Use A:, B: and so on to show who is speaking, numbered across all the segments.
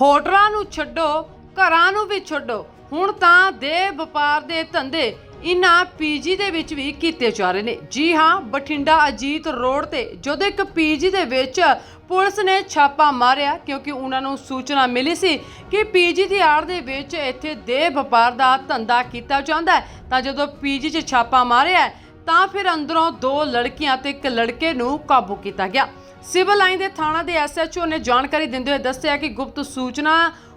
A: ਹੋਟਲਾਂ ਨੂੰ ਛੱਡੋ, ਘਰਾਂ ਨੂੰ ਵੀ ਛੱਡੋ। ਹੁਣ ਤਾਂ ਦੇ ਵਪਾਰ ਦੇ ਧੰਦੇ ਇਨ੍ਹਾਂ ਪੀਜੀ ਦੇ ਵਿੱਚ ਵੀ ਕੀਤੇ ਜਾ ਰਹੇ ਨੇ। ਜੀ ਹਾਂ, ਬਠਿੰਡਾ ਅਜੀਤ ਰੋਡ ਤੇ ਜਦੋਂ ਇੱਕ ਪੀਜੀ ਦੇ ਵਿੱਚ ਪੁਲਿਸ ਨੇ ਛਾਪਾ ਮਾਰਿਆ, ਕਿਉਂਕਿ ਉਹਨਾਂ ਨੂੰ ਸੂਚਨਾ ਮਿਲੀ ਸੀ ਕਿ ਪੀਜੀ ਦੀ ਆੜ ਦੇ ਵਿੱਚ ਇੱਥੇ ਦੇ ਵਪਾਰ ਦਾ ਧੰਦਾ ਕੀਤਾ ਜਾਂਦਾ ਹੈ। ਤਾਂ ਜਦੋਂ ਪੀਜੀ 'ਚ ਛਾਪਾ ਮਾਰਿਆ, ਤਾਂ ਫਿਰ ਅੰਦਰੋਂ ਦੋ ਲੜਕੀਆਂ ਤੇ ਇੱਕ ਲੜਕੇ ਨੂੰ ਕਾਬੂ ਕੀਤਾ ਗਿਆ। ਸਿਵਲ ਲਾਈਨ ਦੇ ਥਾਣਾ ਦੇ ਐਸਐਚਓ ਨੇ ਜਾਣਕਾਰੀ ਦਿੰਦੇ ਹੋਏ ਦੱਸਿਆ ਕਿ ਗੁਪਤ ਸੂਚਨਾ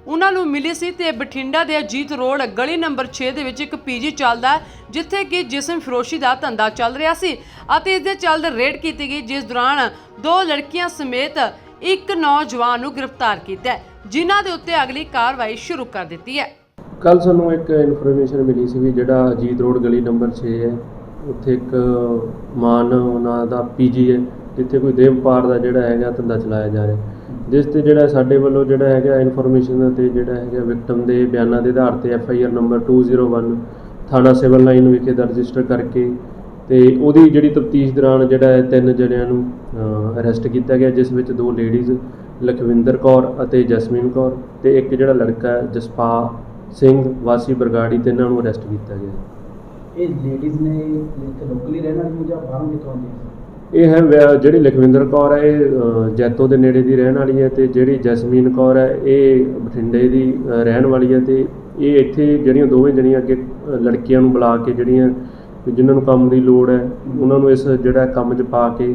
A: ਉਹਨਾਂ ਨੂੰ ਮਿਲੀ ਸੀ ਤੇ ਬਠਿੰਡਾ ਦੇ ਅਜੀਤ ਰੋਡ ਗਲੀ ਨੰਬਰ 6 ਦੇ ਵਿੱਚ ਇੱਕ ਪੀਜੀ ਚੱਲਦਾ ਜਿੱਥੇ ਕਿ ਜਿਸਮ ਫਰੋਸ਼ੀ ਦਾ ਧੰਦਾ ਚੱਲ ਰਿਹਾ ਸੀ ਅਤੇ ਇਸ ਦੇ ਚੱਲਦੇ ਰੇਡ ਕੀਤੀ ਗਈ, ਜਿਸ ਦੌਰਾਨ ਦੋ ਲੜਕੀਆਂ ਸਮੇਤ ਇੱਕ ਨੌਜਵਾਨ ਨੂੰ ਗ੍ਰਿਫਤਾਰ ਕੀਤਾ ਜਿਨ੍ਹਾਂ ਦੇ ਉੱਤੇ ਅਗਲੀ ਕਾਰਵਾਈ ਸ਼ੁਰੂ ਕਰ ਦਿੱਤੀ ਹੈ।
B: ਕੱਲ ਸਾਨੂੰ ਇੱਕ ਇਨਫੋਰਮੇਸ਼ਨ ਮਿਲੀ ਸੀ ਵੀ ਜਿਹੜਾ ਅਜੀਤ ਰੋਡ ਗਲੀ ਨੰਬਰ 6 ਹੈ, ਉੱਥੇ ਇੱਕ ਮਾਨ, ਉਹਨਾਂ ਦਾ ਪੀਜੀ ਹੈ ਜਿੱਥੇ ਕੋਈ ਦੇਹ ਵਪਾਰ ਦਾ ਜਿਹੜਾ ਹੈਗਾ ਧੰਦਾ ਚਲਾਇਆ ਜਾ ਰਿਹਾ। ਜਿਸ ਤੇ ਜਿਹੜਾ ਸਾਡੇ ਵੱਲੋਂ ਜਿਹੜਾ ਹੈਗਾ ਇਨਫੋਰਮੇਸ਼ਨ ਤੇ ਜਿਹੜਾ ਹੈਗਾ ਵਿਕਟਮ ਦੇ ਬਿਆਨਾਂ ਦੇ ਆਧਾਰ ਤੇ ਐਫ ਆਈ ਆਰ ਨੰਬਰ 201 ਥਾਣਾ ਸਿਵਲ ਲਾਈਨ ਵਿਖੇ ਰਜਿਸਟਰ ਕਰਕੇ ਤੇ ਉਹਦੀ ਜਿਹੜੀ ਤਫਤੀਸ਼ ਦੌਰਾਨ ਜਿਹੜਾ ਹੈ ਤਿੰਨ ਜਣਿਆਂ ਨੂੰ ਅਰੈਸਟ ਕੀਤਾ ਗਿਆ, ਜਿਸ ਵਿੱਚ ਦੋ ਲੇਡੀਜ਼ ਲਖਵਿੰਦਰ ਕੌਰ ਅਤੇ ਜਸਮੀਨ ਕੌਰ ਤੇ ਇੱਕ ਜਿਹੜਾ ਲੜਕਾ ਜਸਪਾ ਸਿੰਘ ਵਾਸੀ ਬਰਗਾੜੀ ਤੇ ਇਹਨਾਂ ਨੂੰ ਅਰੈਸਟ ਕੀਤਾ ਗਿਆ।
C: ਇਹ ਲੇਡੀਜ਼ ਨੇ ਇੱਥੇ ਲੋਕਲੀ ਰਹਿਣ ਵਾਲੀ ਜਾਂ ਬਾਹਰੋਂ ਕਿਤੋਂ ਆਉਂਦੀਆਂ
B: ਇਹ ਹੈ ਵੈ- ਜਿਹੜੀ ਲਖਵਿੰਦਰ ਕੌਰ ਹੈ ਇਹ ਅ, ਜੈਤੋ ਦੇ ਨੇੜੇ ਦੀ ਰਹਿਣ ਵਾਲੀ ਹੈ ਤੇ ਜਿਹੜੀ ਜਸਮੀਨ ਕੌਰ ਹੈ ਇਹ ਬਠਿੰਡੇ ਦੀ ਅ, ਰਹਿਣ ਵਾਲੀ ਹੈ ਤੇ ਇਹ ਇੱਥੇ ਜਿਹੜੀਆਂ ਦੋਵੇਂ ਜਣੀਆਂ ਅੱਗੇ ਅ, ਲੜਕੀਆਂ ਨੂੰ ਬੁਲਾ ਕੇ ਜਿਹੜੀਆਂ ਵੀ ਜਿਨ੍ਹਾਂ ਨੂੰ ਕੰਮ ਦੀ ਲੋੜ ਹੈ ਉਹਨਾਂ ਨੂੰ ਇਸ ਜਿਹੜਾ ਕੰਮ 'ਚ ਪਾ ਕੇ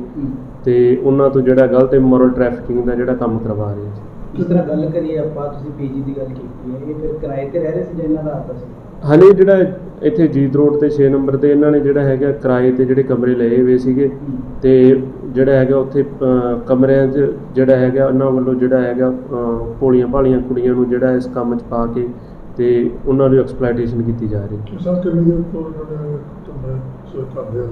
B: ਤੇ ਉਹਨਾਂ ਤੋਂ ਜਿਹੜਾ ਗਲਤ ਇਮੋਰਲ ਟ੍ਰੈਫਿਕਿੰਗ ਦਾ ਜਿਹੜਾ ਕੰਮ ਕਰਵਾ ਰਹੇ ਸੀ
C: ਜਿਸ ਤਰ੍ਹਾਂ ਗੱਲ ਕਰੀਏ ਆਪਾਂ ਤੁਸੀਂ ਪੀਜੀ ਦੀ ਗੱਲ ਕੀਤੀ ਹੈ ਇਹ ਫਿਰ ਕਿਰਾਏ ਤੇ ਰਹਿ ਰਹੇ ਸੀ ਜਾਂ ਇਹਨਾਂ ਦਾ ਆਪਸ ਸੀ
B: ਹਾਲੇ ਜਿਹੜਾ ਇੱਥੇ ਜੀਤ ਰੋਡ ਤੇ 6 ਨੰਬਰ ਤੇ ਇਹਨਾਂ ਨੇ ਜਿਹੜਾ ਹੈਗਾ ਕਿਰਾਏ ਤੇ ਜਿਹੜੇ ਕਮਰੇ ਲਏ ਹੋਏ ਸੀਗੇ ਤੇ ਜਿਹੜਾ ਹੈਗਾ ਉੱਥੇ ਕਮਰਿਆਂ 'ਚ ਜਿਹੜਾ ਹੈਗਾ ਉਹਨਾਂ ਵੱਲੋਂ ਜਿਹੜਾ ਹੈਗਾ ਅ, ਭੋਲੀਆਂ ਭਾਲੀਆਂ ਕੁੜੀਆਂ ਨੂੰ ਜਿਹੜਾ ਇਸ ਕੰਮ 'ਚ ਪਾ ਕੇ ਤੇ ਉਹਨਾਂ ਨੂੰ ਐਕਸਪਲੋਇਟੇਸ਼ਨ ਕੀਤੀ ਜਾ ਰਹੀ ਹੈ।
D: ਸਰ ਕਿੰਨੀ ਦੇਰ ਤੋਂ ਕਰਦੇ ਆ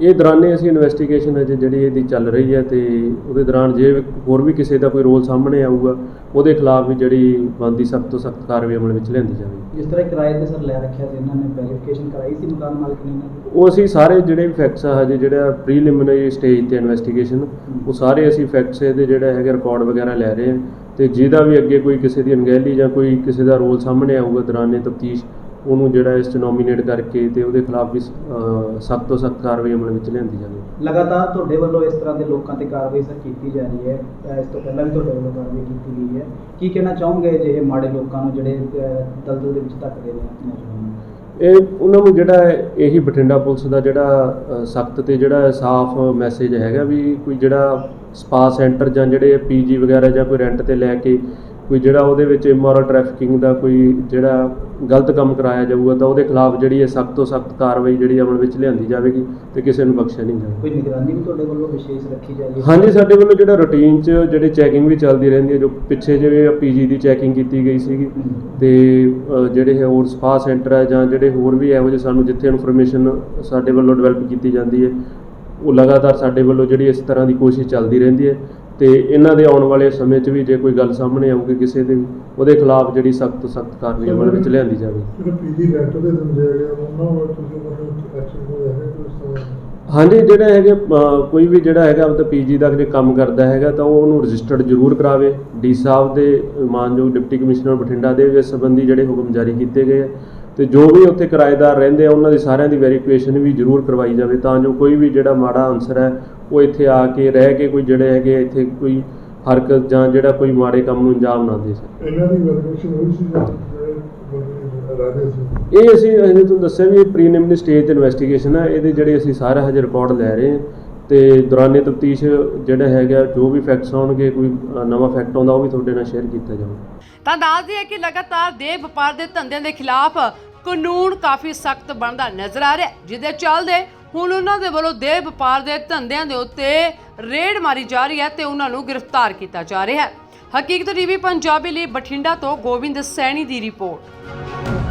B: ਇਹ ਦੌਰਾਨੇ ਅਸੀਂ ਇਨਵੈਸਟੀਗੇਸ਼ਨ ਅਜੇ ਜਿਹੜੀ ਇਹਦੀ ਚੱਲ ਰਹੀ ਹੈ ਤੇ ਉਹਦੇ ਦੌਰਾਨ ਜੇ ਹੋਰ ਵੀ ਕਿਸੇ ਦਾ ਕੋਈ ਰੋਲ ਸਾਹਮਣੇ ਆਊਗਾ ਉਹਦੇ ਖਿਲਾਫ ਵੀ ਜਿਹੜੀ ਬਣਦੀ ਸਖਤ ਤੋਂ ਸਖਤ ਕਾਰਵਾਈ ਅਮਲ ਵਿੱਚ ਲਿਆਂਦੀ ਜਾਵੇਗੀ।
C: ਜਿਸ ਤਰ੍ਹਾਂ ਕਿਰਾਏ ਤੇ ਸਰ ਲੈ ਰੱਖਿਆ ਸੀ ਇਹਨਾਂ ਨੇ ਵੈਰੀਫਿਕੇਸ਼ਨ ਕਰਾਈ ਸੀ ਮਕਾਨ ਮਾਲਕ ਨੇ
B: ਉਹ ਅਸੀਂ ਸਾਰੇ ਜਿਹੜੇ ਫੈਕਟਸ ਆ ਹਜੇ ਜਿਹੜਾ ਪ੍ਰੀਲਿਮਿਨਰੀ ਸਟੇਜ ਤੇ ਇਨਵੈਸਟੀਗੇਸ਼ਨ ਉਹ ਸਾਰੇ ਅਸੀਂ ਫੈਕਟਸ ਇਹਦੇ ਜਿਹੜਾ ਹੈਗਾ ਰਿਕਾਰਡ ਵਗੈਰਾ ਲੈ ਰਹੇ ਹਾਂ ਤੇ ਜਿਹਦਾ ਵੀ ਅੱਗੇ ਕੋਈ ਕਿਸੇ ਦੀ ਅਣਗਹਿਲੀ ਜਾਂ ਕੋਈ ਕਿਸੇ ਦਾ ਰੋਲ ਸਾਹਮਣੇ ਆਊਗਾ ਦੌਰਾਨੇ ਤਫਤੀਸ਼ ਉਹਨੂੰ ਜਿਹੜਾ ਇਸ ਚ ਨੋਮੀਨੇਟ ਕਰਕੇ ਤੇ ਉਹਦੇ ਖਿਲਾਫ ਵੀ ਸਖਤ ਤੋਂ ਸਖਤ ਕਾਰਵਾਈ ਅਮਲ ਵਿੱਚ ਲਿਆਂਦੀ ਜਾਵੇ।
C: ਲਗਾਤਾਰ ਤੁਹਾਡੇ ਵੱਲੋਂ ਇਸ ਤਰ੍ਹਾਂ ਦੇ ਲੋਕਾਂ ਤੇ ਕਾਰਵਾਈ ਸਰ ਕੀਤੀ ਜਾ ਰਹੀ ਹੈ। ਇਸ ਤੋਂ ਪਹਿਲਾਂ ਵੀ ਤੁਹਾਡੇ ਵੱਲੋਂ ਕਾਰਵਾਈ ਕੀਤੀ ਗਈ ਹੈ। ਕੀ ਕਹਿਣਾ ਚਾਹੋਗੇ ਜਿਹੇ ਮਾੜੇ ਲੋਕਾਂ ਨੂੰ ਜਿਹੜੇ ਦਲਦਲ ਦੇ ਵਿੱਚ ਧੱਕਦੇ ਨੇ
B: ਇਹ ਉਹਨਾਂ ਨੂੰ ਜਿਹੜਾ ਇਹੀ ਬਠਿੰਡਾ ਪੁਲਿਸ ਦਾ ਜਿਹੜਾ ਸਖਤ ਤੇ ਜਿਹੜਾ ਸਾਫ਼ ਮੈਸੇਜ ਹੈਗਾ ਵੀ ਕੋਈ ਜਿਹੜਾ ਸਪਾ ਸੈਂਟਰ ਜਾਂ ਜਿਹੜੇ ਪੀਜੀ ਵਗੈਰਾ ਜਾਂ ਕੋਈ ਰੈਂਟ ਤੇ ਲੈ ਕੇ ਕੋਈ ਜਿਹੜਾ ਉਹਦੇ ਵਿੱਚ ਇਮੋਰਲ ਟ੍ਰੈਫਿਕਿੰਗ ਦਾ ਕੋਈ ਜਿਹੜਾ ਗਲਤ ਕੰਮ ਕਰਾਇਆ ਜਾਊਗਾ ਤਾਂ ਉਹਦੇ ਖਿਲਾਫ ਜਿਹੜੀ ਹੈ ਸਖਤ ਤੋਂ ਸਖਤ ਕਾਰਵਾਈ ਜਿਹੜੀ ਅਮਲ ਵਿੱਚ ਲਿਆਂਦੀ ਜਾਵੇਗੀ ਤੇ ਕਿਸੇ ਨੂੰ ਬਖਸ਼ਿਆ ਨਹੀਂ ਜਾਵੇਗਾ।
C: ਕੋਈ ਨਿਗਰਾਨੀ ਵੀ ਤੁਹਾਡੇ ਵੱਲੋਂ ਵਿਸ਼ੇਸ਼ ਰੱਖੀ ਜਾ ਰਹੀ ਹੈ
B: ਹਾਂਜੀ ਸਾਡੇ ਵੱਲੋਂ ਜਿਹੜਾ ਰੂਟੀਨ 'ਚ ਜਿਹੜੇ ਚੈਕਿੰਗ ਵੀ ਚੱਲਦੀ ਰਹਿੰਦੀ ਹੈ ਜੋ ਪਿੱਛੇ ਜਿਵੇਂ ਪੀਜੀ ਦੀ ਚੈਕਿੰਗ ਕੀਤੀ ਗਈ ਸੀਗੀ ਤੇ ਜਿਹੜੇ ਹੈ ਹੋਰ ਸਪਾ ਸੈਂਟਰ ਹੈ ਜਾਂ ਜਿਹੜੇ ਹੋਰ ਵੀ ਇਹੋ ਜਿਹੇ ਸਾਨੂੰ ਜਿੱਥੇ ਇਨਫੋਰਮੇਸ਼ਨ ਸਾਡੇ ਵੱਲੋਂ ਡਿਵੈਲਪ ਕੀਤੀ ਜਾਂਦੀ ਹੈ ਉਹ ਲਗਾਤਾਰ ਸਾਡੇ ਵੱਲੋਂ ਜਿਹੜੀ ਇਸ ਤਰ੍ਹਾਂ ਦੀ ਕੋਸ਼ਿਸ਼ ਚੱਲਦੀ ਰਹਿੰਦੀ ਹੈ। ਤੇ ਇਹਨਾਂ ਦੇ ਆਉਣ ਵਾਲੇ ਸਮੇਂ 'ਚ ਵੀ ਜੇ ਕੋਈ ਗੱਲ ਸਾਹਮਣੇ ਆਊਗੀ ਕਿਸੇ ਦੇ ਵੀ ਉਹਦੇ ਖਿਲਾਫ ਜਿਹੜੀ ਸਖਤ ਤੋਂ ਸਖਤ ਕਾਰਵਾਈ ਅਮਲ ਵਿੱਚ ਲਿਆਂਦੀ ਜਾਵੇ।
D: ਜਿਹੜੇ ਪੀਜੀ ਰੈਂਟ ਦੇ ਦਿੰਦੇ ਹੈਗੇ ਆ, ਉਹਨਾਂ ਵੱਲ ਤੁਸੀਂ ਮਤਲਬ ਐਕਸ਼ਨ ਕੋਈ ਹੈ ਕਿ ਉਸ ਤਰ੍ਹਾਂ
B: ਹਾਂਜੀ ਜਿਹੜਾ ਹੈਗੇ ਅ, ਕੋਈ ਵੀ ਜਿਹੜਾ ਹੈਗਾ ਉਹ ਪੀਜੀ ਦਾ ਜੇ ਕੰਮ ਕਰਦਾ ਹੈਗਾ ਤਾਂ ਉਹ ਉਹਨੂੰ ਰਜਿਸਟਰਡ ਜ਼ਰੂਰ ਕਰਾਵੇ। ਡੀ ਸਾਹਿਬ ਦੇ ਮਾਨਯੋਗ ਡਿਪਟੀ ਕਮਿਸ਼ਨਰ ਬਠਿੰਡਾ ਦੇ ਇਸ ਸੰਬੰਧੀ ਜਿਹੜੇ ਹੁਕਮ ਜਾਰੀ ਕੀਤੇ ਗਏ ਆ। ਤੇ ਜੋ ਵੀ ਉੱਥੇ ਕਿਰਾਏਦਾਰ ਰਹਿੰਦੇ ਆ ਉਹਨਾਂ ਦੀ ਸਾਰਿਆਂ ਦੀ ਵੈਰੀਫਿਕੇਸ਼ਨ ਵੀ ਜ਼ਰੂਰ ਕਰਵਾਈ ਜਾਵੇ ਤਾਂ ਜੋ ਕੋਈ ਵੀ ਜਿਹੜਾ ਮਾੜਾ ਅਨਸਰ ਹੈ ਉਹ ਇੱਥੇ ਆ ਕੇ ਰਹਿ ਕੇ ਕੋਈ ਜਿਹੜੇ ਹੈਗੇ ਇੱਥੇ ਕੋਈ ਹਰਕਤ ਜਾਂ ਜਿਹੜਾ ਕੋਈ ਮਾੜੇ ਕੰਮ ਨੂੰ ਅੰਜਾਮ ਨਾ ਦੇ ਸਕੇ।
D: ਇਹਨਾਂ ਦੀ ਵੈਰੀਫਿਕੇਸ਼ਨ ਹੋਈ ਸੀ ਜਾਂ ਜਿਹੜੇ ਬੰਦੇ ਰਾਜੇ ਸੀ?
B: ਇਹ ਅਸੀਂ ਹਜੇ ਤੁਹਾਨੂੰ ਦੱਸਿਆ ਵੀ ਇਹ ਪ੍ਰੀਲਿਮਿਨਰੀ ਸਟੇਜ ਤੇ ਇਨਵੈਸਟੀਗੇਸ਼ਨ ਹੈ ਇਹਦੇ ਜਿਹੜੇ ਅਸੀਂ ਸਾਰਾ ਹਜੇ ਰਿਕਾਰਡ ਲੈ ਰਹੇ ਹਾਂ ਤੇ ਦੌਰਾਨੇ ਤਫਤੀਸ਼ ਜਿਹੜਾ ਹੈਗਾ ਜੋ ਵੀ ਫੈਕਟਸ ਆਉਣਗੇ ਕੋਈ ਨਵਾਂ ਫੈਕਟ ਆਉਂਦਾ ਉਹ ਵੀ ਤੁਹਾਡੇ ਨਾਲ ਸ਼ੇਅਰ ਕੀਤਾ ਜਾਊਗਾ।
A: ਤਾਂ ਦੱਸਦੀ ਹੈ ਕਿ ਲਗਾਤਾਰ ਦੇ ਵਪਾਰ ਦੇ ਧੰਦਿਆਂ ਦੇ ਖਿਲਾਫ ਕਾਨੂੰਨ ਕਾਫੀ ਸਖਤ ਬਣਦਾ ਨਜ਼ਰ ਆ ਰਿਹਾ ਜਿਹਦੇ ਚੱਲਦੇ ਹੁਣ ਉਹਨਾਂ ਦੇ ਵੱਲੋਂ ਦੇਹ ਵਪਾਰ ਦੇ ਧੰਦਿਆਂ ਦੇ ਉੱਤੇ ਰੇਡ ਮਾਰੀ ਜਾ ਰਹੀ ਹੈ ਤੇ ਉਹਨਾਂ ਨੂੰ ਗ੍ਰਿਫਤਾਰ ਕੀਤਾ ਜਾ ਰਿਹਾ ਹੈ। ਹਕੀਕਤ ਟੀਵੀ ਪੰਜਾਬੀ ਲਈ ਬਠਿੰਡਾ ਤੋਂ ਗੋਬਿੰਦ ਸੈਣੀ ਦੀ ਰਿਪੋਰਟ।